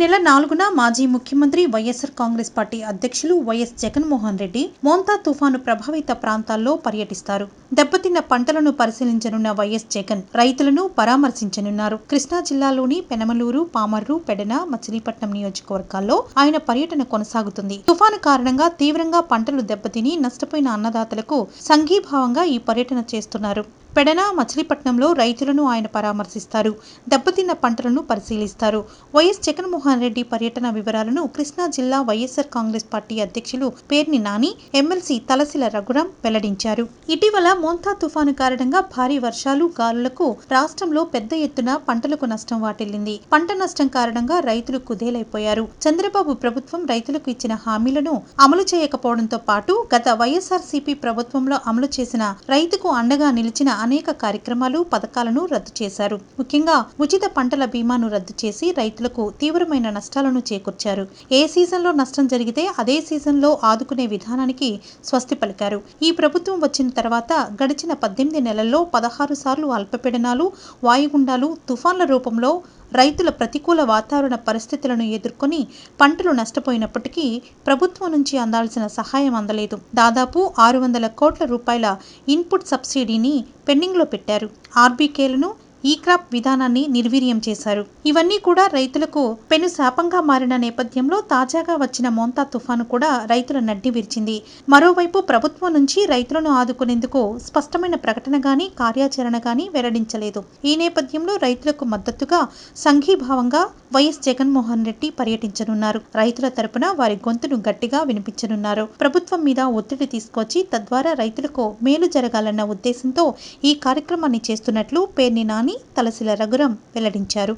నెల నాలుగున మాజీ ముఖ్యమంత్రి వైఎస్ఆర్ కాంగ్రెస్ పార్టీ అధ్యక్షులు వైఎస్ జగన్మోహన్ రెడ్డి మోంతా తుఫాను ప్రభావిత ప్రాంతాల్లో పర్యటిస్తారు. దెబ్బతిన్న పంటలను పరిశీలించనున్న వైఎస్ జగన్ రైతులను పరామర్శించనున్నారు. కృష్ణా జిల్లాలోని పెనమలూరు పామర్రు పెడన మచిలీపట్నం నియోజకవర్గాల్లో ఆయన పర్యటన కొనసాగుతుంది. తుఫాను కారణంగా తీవ్రంగా పంటలు దెబ్బతిని నష్టపోయిన అన్నదాతలకు సంఘీభావంగా ఈ పర్యటన చేస్తున్నారు. పెడన మచిలీపట్నంలో రైతులను ఆయన పరామర్శిస్తారు. దెబ్బతిన్న పంటలను పరిశీలిస్తారు. వైఎస్ జగన్మోహన్ రెడ్డి పర్యటన వివరాలను కృష్ణా జిల్లా వైఎస్ఆర్ కాంగ్రెస్ పార్టీ అధ్యక్షులు పేర్ని నాని ఎమ్మెల్సీ తలసిల రఘురాం వెల్లడించారు. ఇటీవల మోంతా తుఫాను కారణంగా భారీ వర్షాలు గాలులకు రాష్ట్రంలో పెద్ద ఎత్తున పంటలకు నష్టం వాటిల్లింది. పంట నష్టం కారణంగా రైతులు కుదేలైపోయారు. చంద్రబాబు ప్రభుత్వం రైతులకు ఇచ్చిన హామీలను అమలు చేయకపోవడంతో పాటు గత వైఎస్ఆర్సీపీ ప్రభుత్వంలో అమలు చేసిన రైతుకు అండగా నిలిచిన అనేక కార్యక్రమాలు పథకాలను రద్దు చేశారు. ముఖ్యంగా ఉచిత పంటల బీమాను రద్దు చేసి రైతులకు తీవ్రమైన నష్టాలను చేకూర్చారు. ఏ సీజన్లో నష్టం జరిగితే అదే సీజన్లో ఆదుకునే విధానానికి స్వస్తి పలికారు. ఈ ప్రభుత్వం వచ్చిన తర్వాత గడిచిన పద్దెనిమిది నెలల్లో పదహారు సార్లు అల్పపీడనాలు వాయుగుండాలు తుఫాన్ల రూపంలో రైతుల ప్రతికూల వాతావరణ పరిస్థితులను ఎదుర్కొని పంటలు నష్టపోయినప్పటికీ ప్రభుత్వం నుంచి అందాల్సిన సహాయం అందలేదు. దాదాపు ఆరు వందల కోట్ల రూపాయల ఇన్పుట్ సబ్సిడీని పెండింగ్లో పెట్టారు. ఆర్బీకేలను ఈ క్రాప్ విధానాన్ని నిర్వీర్యం చేశారు. ఇవన్నీ కూడా రైతులకు పెను శాపంగా మారిన నేపథ్యంలో తాజాగా వచ్చిన మోంతా తుఫాను కూడా రైతుల నడ్డి విరిచింది. మరోవైపు ప్రభుత్వం నుంచి రైతులను ఆదుకునేందుకు స్పష్టమైన ప్రకటన గాని కార్యాచరణ గాని వెల్లడించలేదు. ఈ నేపథ్యంలో రైతులకు మద్దతుగా సంఘీభావంగా వైఎస్ జగన్మోహన్ రెడ్డి పర్యటించనున్నారు. రైతుల తరపున వారి గొంతును గట్టిగా వినిపించనున్నారు. ప్రభుత్వం మీద ఒత్తిడి తీసుకొచ్చి తద్వారా రైతులకు మేలు జరగాలన్న ఉద్దేశంతో ఈ కార్యక్రమాన్ని చేస్తున్నట్లు పేర్ని నాని తలసిల రఘురాం వెల్లడించారు.